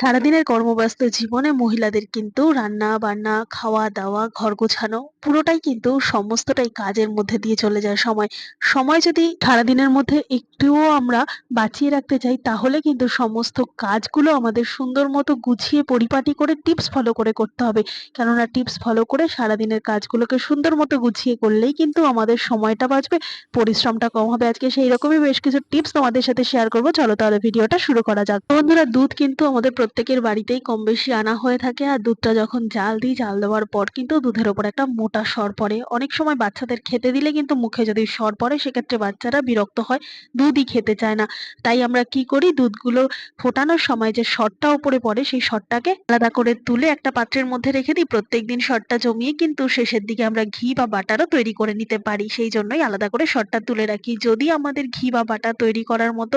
সারাদিনের কর্মব্যস্ত জীবনে মহিলাদের কিন্তু রান্না, বান্না, খাওয়া, দাওয়া, ঘর গোছানো পুরোটাই কিন্তু সমস্তটাই কাজের মধ্যে দিয়ে চলে যায় সময়। সময় যদি সারাদিনের মধ্যে একটুও আমরা বাঁচিয়ে রাখতে চাই, তাহলে কিন্তু সমস্ত কাজগুলো আমাদের সুন্দর মতো গুছিয়ে পরিপাটি করে টিপস ফলো করে করতে হবে। কেননা টিপস ফলো করে সারাদিনের কাজগুলোকে সুন্দর মতো গুছিয়ে করলেই কিন্তু আমাদের সময়টা বাঁচবে, পরিশ্রমটা কম হবে। আজকে সেই রকমই বেশ কিছু টিপস তোমাদের সাথে শেয়ার করব। চলো তাহলে ভিডিওটা শুরু করা যাক। বন্ধুরা, দুধ কিন্তু আমাদের প্রত্যেকের বাড়িতেই কম বেশি আনা হয়ে থাকে আর দুধটা যখন জাল দিই, জাল দেওয়ার পর কিন্তু দুধের ওপর একটা মোটা সর পড়ে। অনেক সময় বাচ্চাদের খেতে দিলে কিন্তু মুখে যদি সর পড়ে, সেক্ষেত্রে বাচ্চারা বিরক্ত হয়, দুধই খেতে চায় না। তাই আমরা কি করি, দুধগুলো ফোটানোর সময় যে সরটা উপরে পড়ে, সেই সরটাকে আলাদা করে তুলে একটা পাত্রের মধ্যে রেখে দিই। প্রত্যেক দিন সরটা জমিয়ে কিন্তু শেষের দিকে আমরা ঘি বা বাটারও তৈরি করে নিতে পারি। সেই জন্যই আলাদা করে সরটা তুলে রাখি। যদি আমাদের ঘি বা বাটার তৈরি করার মতো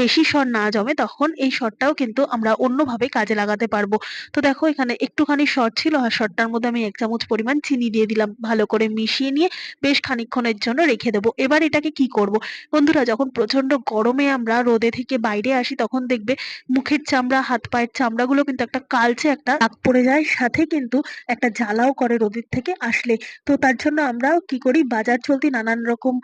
বেশি সর না জমে, তখন এই সরটাও কিন্তু আমরা অন্যভাবে কাজে লাগাতে পারব। তো দেখো এখানে একটুখানি সর ছিল, আর সরটার মধ্যে আমি এক চামচ পরিমাণ চিনি দিয়ে দিলাম। ভালো করে মিশিয়ে নিয়ে বেশ খানিকক্ষণের জন্য রেখে দেবো। এবার এটাকে কি করব? বন্ধুরা, যখন প্রচণ্ড গরমে আমরা রোদে থেকে বাইরে আসি, তখন দেখবে মুখের চামড়া, হাত পায়ের চামড়াগুলো কিন্তু একটা কালচে একটা দাগ পড়ে যায়। সাথে কিন্তু একটা জ্বালাও করে রোদের থেকে আসলে। তো তার জন্য আমরা কি করি? বাজার চলতি নানান রকম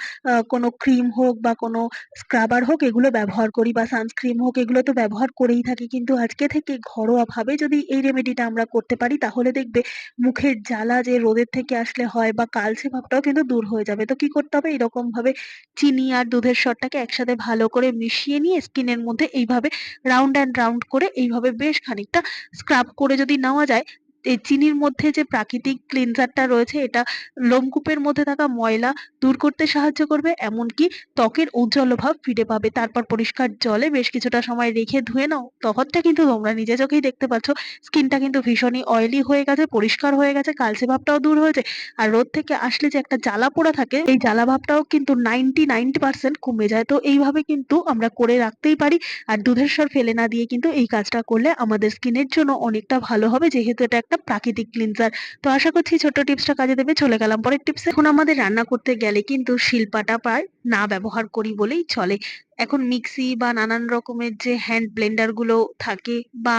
কোনো ক্রিম হোক বা কোনো স্ক্রাবার হোক, এগুলো ব্যবহার করি বা সানস্ক্রিম হোক, এগুলো তো ব্যবহার করেই থাকি। কিন্তু আজকে থেকে ঘরোয়াভাবে যদি এই রেমেডিটা আমরা করতে পারি, তাহলে দেখবে মুখের জ্বালা যে রোদের থেকে আসলে হয় বা কালচে ভাবটাও কিন্তু দূর হয়ে যাবে। তো কি করতে হবে? এরকম ভাবে চিনি আর দুধের সরটাকে একসাথে ভালো করে মিশিয়ে নিয়ে স্কিনের মধ্যে এইভাবে রাউন্ড অ্যান্ড রাউন্ড করে এইভাবে বেশ খানিকটা স্ক্রাব করে যদি নেওয়া যায় এই চিনির মধ্যে যে প্রাকৃতিক ক্লিনজারটা রয়েছে, এটা লোমকূপের মধ্যে থাকা ময়লা দূর করতে সাহায্য করবে, এমনকি ত্বকের উজ্জ্বল ভাব ফিরে পাবে। তারপর পরিষ্কার জলে বেশ কিছুটা সময় রেখে ধুয়ে নাও। তখনটা কিন্তু তোমরা নিজে চোখেই দেখতে পাচ্ছ। স্কিনটা কিন্তু ভীষণই অয়েলি হয়ে গেছে, পরিষ্কার হয়ে গেছে, কালচে ভাবটাও দূর হয়েছে। আর রোদ থেকে আসলে যে একটা জ্বালা পোড়া থাকে, এই জ্বালা ভাবটাও কিন্তু নাইনটি নাইনটি পার্সেন্ট কমে যায়। তো এইভাবে কিন্তু আমরা করে রাখতেই পারি। আর দুধের স্বর ফেলে না দিয়ে কিন্তু এই কাজটা করলে আমাদের স্কিনের জন্য অনেকটা ভালো হবে। যেহেতু এটা একটা প্রাকৃতিক ক্লিনজার তো আশা করছি ছোট্ট টিপসটা কাজে দেবে, চলে গেলাম পরের টিপসে। এখন আমাদের রান্না করতে গেলে কিন্তু শিলপাটা প্রায় না ব্যবহার করি বলেই চলে। এখন মিক্সি বা নানান রকমের যে হ্যান্ড ব্লেন্ডারগুলো থাকে বা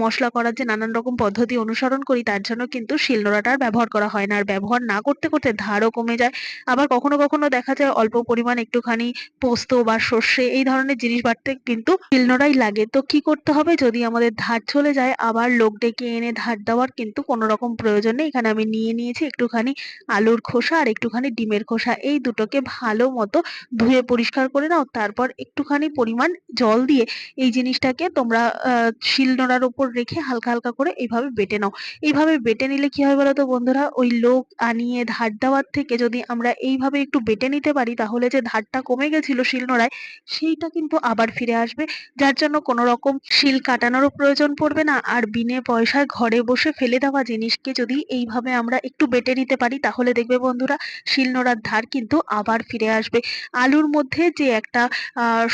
মশলা করার যে নানান রকম পদ্ধতি অনুসরণ করি, তার জন্য কিন্তু শিলনোড়াটা আর ব্যবহার করা হয় না। আর ব্যবহার না করতে করতে ধারও কমে যায়। আবার কখনো কখনো দেখা যায় অল্প পরিমাণ একটুখানি পোস্ত বা সর্ষে এই ধরনের জিনিস বাড়তে কিন্তু শিলনোড়াই লাগে। তো কি করতে হবে? যদি আমাদের ধার চলে যায়, আবার লোক ডেকে এনে ধার দেওয়ার কিন্তু কোনো রকম প্রয়োজন নেই। এখানে আমি নিয়ে নিয়েছি একটুখানি আলুর খোসা আর একটুখানি ডিমের খোসা। এই দুটোকে ভালো মতো ধুয়ে পরিষ্কার করে নাও। তারপর একটুখানি পরিমাণ জল দিয়ে এই জিনিসটাকে তোমরা শিলনোড়ার ওপর রেখে হালকা হালকা করে এইভাবে বেটে নাও। এইভাবে বেটে নিলে কি হয় বলতো বন্ধুরা? ওই লোক আনিয়ে ধার দেওয়ার থেকে যদি আমরা এইভাবে একটু বেটে নিতে পারি, তাহলে যে ধারটা কমে গেছিল শিলনোড়ায় সেইটা কিন্তু আবার ফিরে আসবে। যার জন্য কোনো রকম শিল কাটানোরও প্রয়োজন পড়বে না। আর বিনে পয়সায় ঘরে বসে ফেলে দেওয়া জিনিসকে যদি এইভাবে আমরা একটু বেটে নিতে পারি, তাহলে দেখবে বন্ধুরা শিলনোড়ার ধার কিন্তু আবার ফিরে আসবে। আলুর মধ্যে যে একটা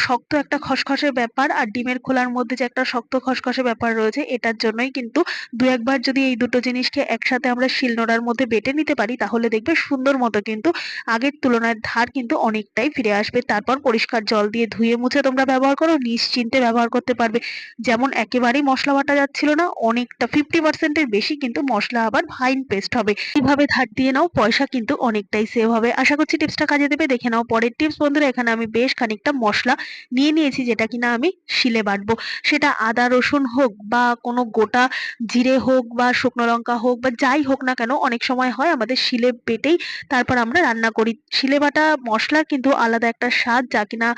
শক্ত একটা খসখসে ব্যাপার আর ডিমের খোলার মধ্যে যে একটা শক্ত খসখসে ব্যাপার রয়েছে, এটার জন্যই কিন্তু দু একবার যদি এই দুটো জিনিসকে একসাথে আমরা শিলনোড়ার মধ্যে বেটে নিতে পারি, তাহলে দেখবে সুন্দর মতো কিন্তু আগের তুলনায় ধার কিন্তু অনেকটাই ফিরে আসবে। তারপর পরিষ্কার জল দিয়ে ধুয়ে মুছে তোমরা ব্যবহার করো, নিশ্চিন্তে ব্যবহার করতে পারবে। যেমন একেবারেই মশলা বাটা যাচ্ছিল না, অনেকটা ফিফটি পার্সেন্টের বেশি কিন্তু মশলা আবার ফাইন পেস্ট হবে। এইভাবে ধার দিয়ে নাও, পয়সা কিন্তু অনেকটাই সেভ হবে। আশা করছি টিপসটা কাজে দেবে, দেখে নাও। পরের টিপস বন্ধুরা, এখানে আমি বেশ খানিকটা মশলা নিয়ে নিয়েছি যেটা কিনা আমি শিলে বাটবো। সেটা আদা, রসুন হোক বা কোনো গোটা জিরে হোক বা শুকনো লঙ্কা হোক বা যাই হোক না কেন, অনেক সময় হয় আমাদের শিলে বেটেই তারপর আমরা রান্না করি। শিলে বাটা মশলার কিন্তু আলাদা একটা স্বাদ যা কিনা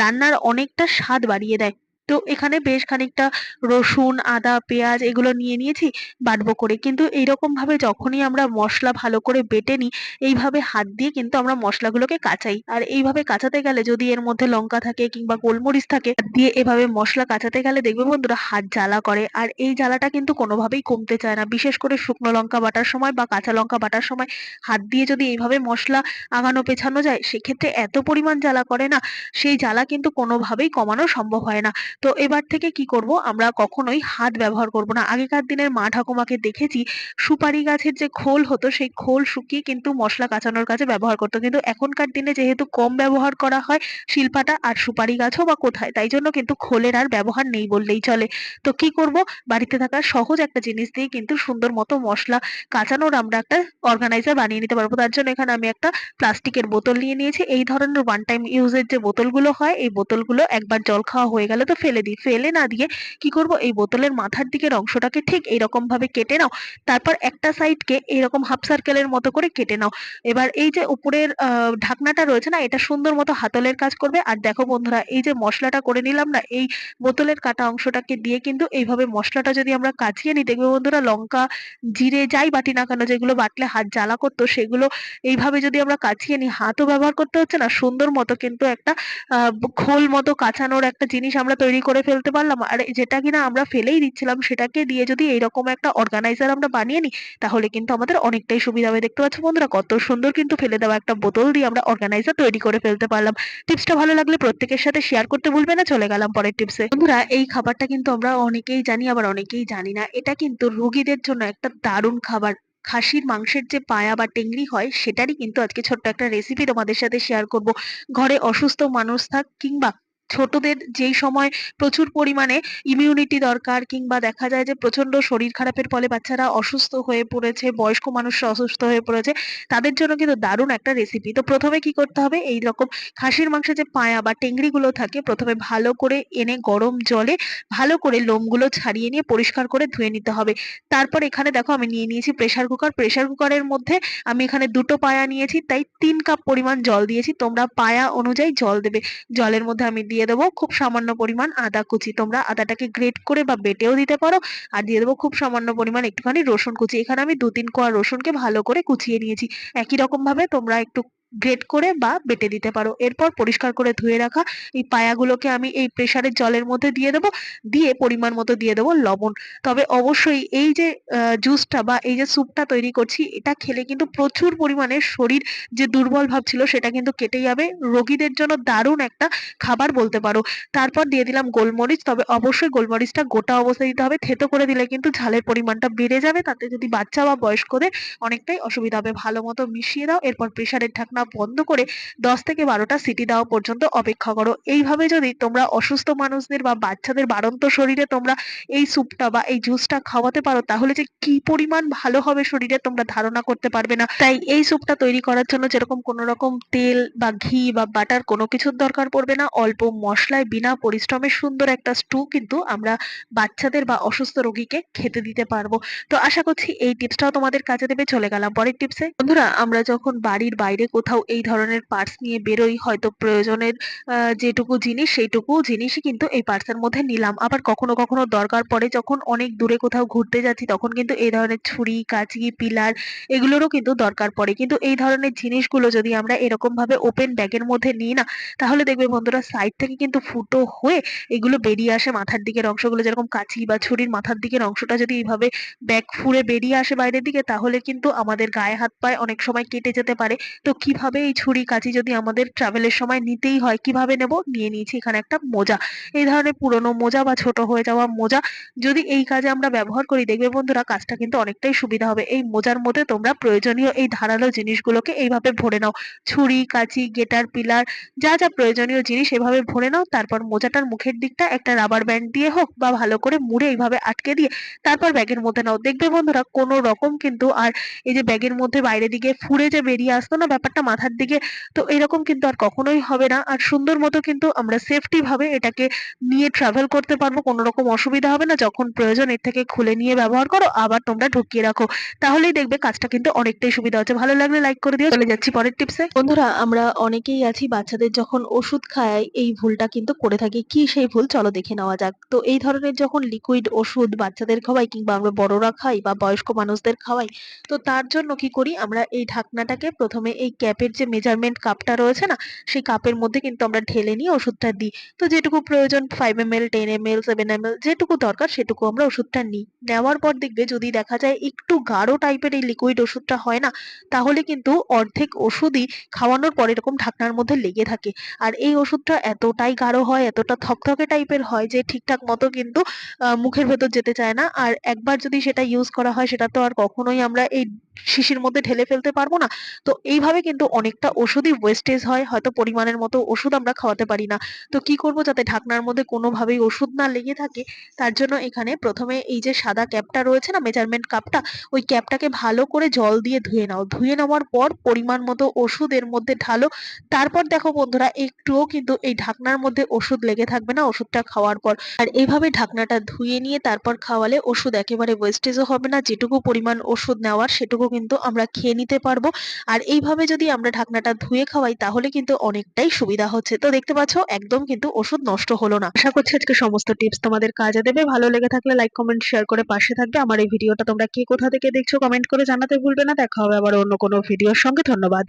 রান্নার অনেকটা স্বাদ বাড়িয়ে দেয়। তো এখানে বেশ খানিকটা রসুন, আদা, পেঁয়াজ এগুলো নিয়ে নিয়েছি, বাটবো করে। কিন্তু এইরকম ভাবে যখনই আমরা মশলা ভালো করে বেটে নিই, এইভাবে হাত দিয়ে কিন্তু আমরা মশলাগুলোকে কাচাই। আর এইভাবে কাচাতে গেলে যদি এর মধ্যে লঙ্কা থাকে কিংবা গোলমরিচ থাকে দিয়ে এভাবে মশলা কাচাতে গেলে দেখবে বন্ধুরা হাত জ্বালা করে। আর এই জ্বালাটা কিন্তু কোনোভাবেই কমতে চায় না। বিশেষ করে শুকনো লঙ্কা বাটার সময় বা কাঁচা লঙ্কা বাটার সময় হাত দিয়ে যদি এইভাবে মশলা আগানো পেছানো যায়, সেক্ষেত্রে এত পরিমাণ জ্বালা করে না, সেই জ্বালা কিন্তু কোনোভাবেই কমানো সম্ভব হয় না। তো এবার থেকে কি করব? আমরা কখনোই হাত ব্যবহার করব না। আগেকার দিনের মা ঠাকুমাকে দেখেছি সুপারি গাছের যে খোল হতো, সেই খোল শুকিয়ে কিন্তু মশলা কাঁচানোর কাজে ব্যবহার করতো। কিন্তু এখনকার দিনে যেহেতু কম ব্যবহার করা হয় শিলপাটা আর সুপারি গাছও বা কোথায়, তাই জন্য কিন্তু খোলের আর ব্যবহার নেই বললেই চলে। তো কি করব? বাড়িতে থাকা সহজ একটা জিনিস দিয়ে কিন্তু সুন্দর মতো মশলা কাঁচানোর আমরা একটা অর্গানাইজার বানিয়ে নিতে পারব। তার জন্য এখানে আমি একটা প্লাস্টিকের বোতল নিয়ে নিয়েছি। এই ধরনের ওয়ান টাইম ইউজের যে বোতলগুলো হয়, এই বোতলগুলো একবার জল খাওয়া হয়ে গেলে তো ফেলে দিই। ফেলে না দিয়ে কি করব? এই বোতলের মাথার দিকের অংশটাকে ঠিক এইরকম ভাবে কেটে নাও। তারপর একটা সাইডকে এরকম হাফ সার্কেলের মতো করে কেটে নাও। এবার এই যে উপরের ঢাকনাটা রয়েছে না, এটা সুন্দর মতো হাতলের কাজ করবে। আর দেখো বন্ধুরা, এই যে মশলাটা করে নিলাম না, এই বোতলের কাটা অংশটাকে দিয়ে কিন্তু এইভাবে মশলাটা যদি আমরা কাচিয়ে নিই, দেখবে বন্ধুরা, লঙ্কা, জিরে, যাই বাটি না কেন, যেগুলো বাটলে হাত জ্বালা করতো, সেগুলো এইভাবে যদি আমরা কাচিয়ে নিই, হাতও ব্যবহার করতে হচ্ছে না। সুন্দর মতো কিন্তু একটা খোল মতো কাঁচানোর একটা জিনিস আমরা তৈরি করে ফেলতে পারলাম। আর যেটা কিনা আমরা ফেলেই দিচ্ছিলাম, সেটাকে দিয়ে যদি এইরকম একটা অর্গানাইজার আমরা বানিয়ে নিই, তাহলে কিন্তু আমাদের অনেকটাই সুবিধা হবে। দেখতে পাচ্ছ বন্ধুরা, কত সুন্দর কিন্তু ফেলে দেওয়া একটা বোতল দিয়ে আমরা অর্গানাইজার তৈরি করে ফেলতে পারলাম। টিপসটা ভালো লাগলে প্রত্যেকের সাথে শেয়ার করতে ভুলবে না। চলে গেলাম পরের টিপসে। বন্ধুরা, এই খাবারটা কিন্তু আমরা অনেকেই জানি, আবার অনেকেই জানি না। এটা কিন্তু রোগীদের জন্য একটা দারুণ খাবার। খাসির মাংসের যে পায়া বা টেংরি হয়, সেটারই কিন্তু আজকে ছোট্ট একটা রেসিপি তোমাদের সাথে শেয়ার করব। ঘরে অসুস্থ মানুষ থাক কিংবা ছোটদের যেই সময় প্রচুর পরিমাণে ইমিউনিটি দরকার কিংবা দেখা যায় যে প্রচণ্ড শরীর খারাপের ফলে বাচ্চারা অসুস্থ হয়ে পড়েছে, বয়স্ক মানুষরা অসুস্থ হয়ে পড়েছে, তাদের জন্য কিন্তু দারুণ একটা রেসিপি তো প্রথমে কি করতে হবে? এই রকম খাসির মাংসের যে পায়া বা টেংরি গুলো থাকে, প্রথমে ভালো করে এনে গরম জলে ভালো করে লোমগুলো ছাড়িয়ে নিয়ে পরিষ্কার করে ধুয়ে নিতে হবে। তারপর এখানে দেখো আমি নিয়ে নিয়েছি প্রেসার কুকার প্রেসার কুকারের মধ্যে আমি এখানে দুটো পায়া নিয়েছি, তাই তিন কাপ পরিমাণ জল দিয়েছি। তোমরা পায়া অনুযায়ী জল দেবে। জলের মধ্যে আমি দিয়ে দেবো। খুব সামান্য পরিমাণ আদা কুচি। তোমরা আদাটাকে গ্রেট করে বা বেটেও দিতে পারো। আর দিয়ে দেবো খুব সামান্য পরিমাণ একটুখানি রসুন কুচি। এখানে আমি দু তিন কোয়া রসুনকে ভালো করে কুচিয়ে নিয়েছি। একই রকম ভাবে তোমরা একটু গ্রেট করে বা বেটে দিতে পারো। এরপর পরিষ্কার করে ধুয়ে রাখা এই পায়াগুলোকে আমি এই প্রেসারের জলের মধ্যে দিয়ে দেবো, দিয়ে পরিমাণ মতো দিয়ে দেবো লবণ। তবে অবশ্যই এই যে জুসটা বা এই যে স্যুপটা তৈরি করছি, এটা খেলে কিন্তু প্রচুর পরিমাণে শরীর যে দুর্বল ভাব ছিল, সেটা কিন্তু কেটে যাবে। রোগীদের জন্য দারুণ একটা খাবার বলতে পারো। তারপর দিয়ে দিলাম গোলমরিচ, তবে অবশ্যই গোলমরিচটা গোটা অবস্থায় দিতে হবে। থেতো করে দিলে কিন্তু ঝালের পরিমাণটা বেড়ে যাবে, তাতে যদি বাচ্চা বা বয়স্কদের অনেকটাই অসুবিধা হবে। ভালো মতো মিশিয়ে দাও, এরপর প্রেসারের ঢাকনা বন্ধ করে দশ থেকে বারোটা সিটি দেওয়া পর্যন্ত অপেক্ষা করো। এইভাবে যদি তোমরা অসুস্থ মানুষদের বা বাচ্চাদের বাড়ন্ত শরীরে তোমরা এই স্যুপটা বা এই জুসটা খাওয়াতে পারো, তাহলে যে কি পরিমাণ ভালো হবে শরীরে তোমরা ধারণা করতে পারবে না। তাই এই স্যুপটা তৈরি করার জন্য যেরকম কোনো রকম তেল বা ঘি বা বাটার কোনো কিছুর দরকার পড়বে না। অল্প মশলায় বিনা পরিশ্রমে সুন্দর একটা স্টু কিন্তু আমরা বাচ্চাদের বা অসুস্থ রোগীকে খেতে দিতে পারব। তো আশা করছি এই টিপসটাও তোমাদের কাজে দেবে। চলে গেলাম পরের টিপসে বন্ধুরা, আমরা যখন বাড়ির বাইরে কোথাও এই ধরনের পার্টস নিয়ে বেরোই হয়তো প্রয়োজনের যেটুকু জিনিস সেইটুকু জিনিসই কিন্তু এই পার্টসের মধ্যে নিলাম। আবার কখনো কখনো দরকার পড়ে যখন অনেক দূরে কোথাও ঘুরতে যাচ্ছি, তখন কিন্তু এই ধরনের ছুরি, কাঁচি, পিলার এগুলোরও কিন্তু দরকার পড়ে। কিন্তু এই ধরনের জিনিসগুলো যদি আমরা এরকম ভাবে ওপেন ব্যাগের মধ্যে নিই না, তাহলে দেখবে বন্ধুরা সাইড থেকে কিন্তু ফুটো হয়ে এগুলো বেরিয়ে আসে মাথার দিকের অংশগুলো। যেরকম কাঁচি বা ছুরির মাথার দিকের অংশটা যদি এইভাবে ব্যাগ ফুঁড়ে বেরিয়ে আসে বাইরের দিকে, তাহলে কিন্তু আমাদের গায়ে হাত পায়ে অনেক সময় কেটে যেতে পারে। তো কীভাবে এই ছুরি কাঁচি যদি আমাদের ট্রাভেলের সময় নিতেই হয়, কীভাবে নেব? নিয়ে নিয়েছি এখানে একটা মোজা। এই ধরনের পুরনো মোজা বা ছোট হয়ে যাওয়া মোজা যদি এই কাজে আমরা ব্যবহার করি, দেখবে বন্ধুরা কাজটা কিন্তু অনেকটাই সুবিধা হবে। এই মোজার মধ্যে তোমরা প্রয়োজনীয় এই ধারালো জিনিসগুলোকে এইভাবে ভরে নাও। ছুরি, কাঁচি, গেটার, পিলার, যা যা প্রয়োজনীয় জিনিস এভাবে ভরে নাও। তারপর মোজাটার মুখের দিকটা একটা রাবার ব্যান্ড দিয়ে হোক বা ভালো করে মুড়ে এইভাবে আটকে দিয়ে তারপর ব্যাগের মধ্যে নাও। দেখবে বন্ধুরা কোনো রকম কিন্তু আর এই যে ব্যাগের মধ্যে বাইরে দিকে ফুঁড়ে যে বেরিয়ে আসতো না ব্যাপারটা মাথার দিকে। তো এরকম কিন্তু আর কখনোই হবে না। আর সুন্দর মতো কিন্তু আমরা সেফটি ভাবে এটাকে নিয়ে ট্রাভেল করতে পারব। কোনো রকম অসুবিধা হবে না। যখন প্রয়োজন এর থেকে খুলে নিয়ে ব্যবহার করো, আবার তোমরা ঢুকিয়ে রাখো। তাহলেই দেখবে কাজটা কিন্তু অনেকটাই সুবিধা হচ্ছে। ভালো লাগলে লাইক করে দিও। চলে যাচ্ছি পরের টিপসে বন্ধুরা, আমরা অনেকেই আছি বাচ্চাদের যখন ওষুধ খাই এই ভুলটা কিন্তু করে থাকি। কি সেই ভুল? চলো দেখে নেওয়া যাক। তো এই ধরনের যখন লিকুইড ওষুধ বাচ্চাদের খাওয়াই কিংবা আমরা বড়রা খাই বা বয়স্ক মানুষদের খাওয়াই, তো তার জন্য কি করি? আমরা এই ঢাকনাটাকে প্রথমে এই ক্যাপের কাপের যে মেজারমেন্ট কাপটা রয়েছে না, সেই কাপের মধ্যে কিন্তু আমরা ঢেলে নিয়ে ওষুধটা দিই। তো যেটুকু প্রয়োজন five M L ten M L seven M L যেটুকু দরকার সেটুকু আমরা ওষুধটা নিই। নেওয়ার পর দেখবে যদি দেখা যায় একটু গাঢ় টাইপের এই লিকুইড ওষুধটা হয় না, তাহলে কিন্তু অর্ধেক ওষুধই খাওয়ানোর পর এরকম ঢাকনার মধ্যে লেগে থাকে। আর এই ওষুধটা এতটাই গাঢ় হয়, এতটা থকথকে টাইপের হয় যে ঠিকঠাক মতো কিন্তু মুখের ভেতর যেতে চায় না। আর একবার যদি সেটা ইউজ করা হয়, সেটা তো আর কখনোই আমরা এই শিশির মধ্যে ঢেলে ফেলতে পারব না। তো এইভাবে কিন্তু অনেকটা ওষুধই ওয়েস্টেজ হয়, হয়তো পরিমাণের মতো ওষুধ আমরা খাওয়াতে পারি না। তো কি করব যাতে ঢাকনার মধ্যে কোনোভাবেই ওষুধ না লেগে থাকে? তার জন্য এখানে প্রথমে এই যে সাদা ক্যাপটা রয়েছে না মেজারমেন্ট কাপটা ওই ক্যাপটাকে ভালো করে জল দিয়ে ধুয়ে নাও। ধুয়ে নেওয়ার পর পরিমাণ মতো ওষুধ এর মধ্যে ঢালো। তারপর দেখো বন্ধুরা, একটুও কিন্তু এই ঢাকনার মধ্যে ওষুধ লেগে থাকবে না, ওষুধটা খাওয়ার পর। আর এইভাবে ঢাকনাটা ধুয়ে নিয়ে তারপর খাওয়ালে ওষুধ একেবারে ওয়েস্টেজও হবে না। যেটুকু পরিমাণ ওষুধ নেওয়ার সেটুকু কিন্তু আমরা খেয়ে নিতে পারব। আর এইভাবে যদি আমরা ঢাকনাটা ধুয়ে খাওয়াই, তাহলে কিন্তু অনেকটাই সুবিধা হচ্ছে। তো দেখতে পাচ্ছ, একদম কিন্তু ওষুধ নষ্ট হলো না। আশা করছি আজকে সমস্ত টিপস তোমাদের কাজে দেবে। ভালো লেগে থাকলে লাইক কমেন্ট শেয়ার করে পাশে থাকবে। আমার এই ভিডিওটা তোমরা কে কোথা থেকে দেখছ কমেন্ট করে জানাতে ভুলবে না। দেখা হবে আবার অন্য কোনো ভিডিওর সঙ্গে। ধন্যবাদ।